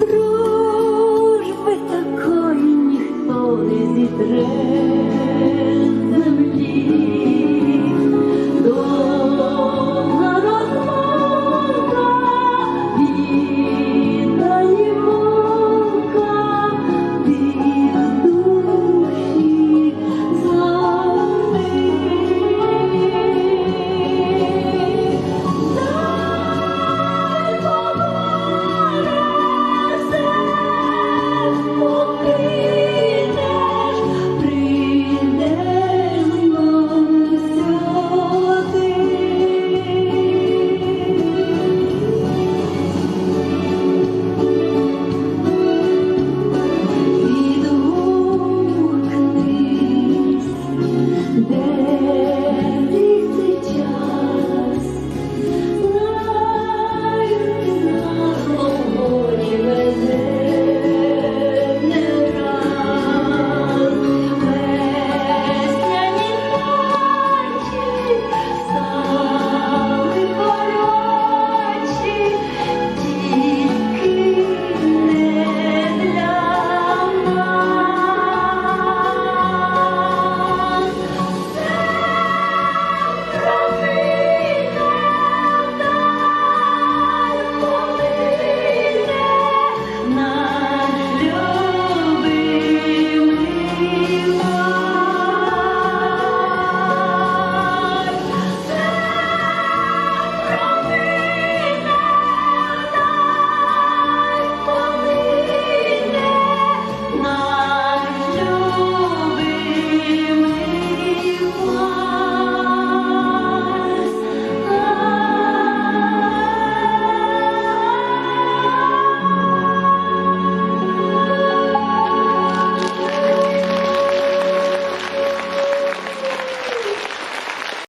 Дружби такої ніхто не зітре.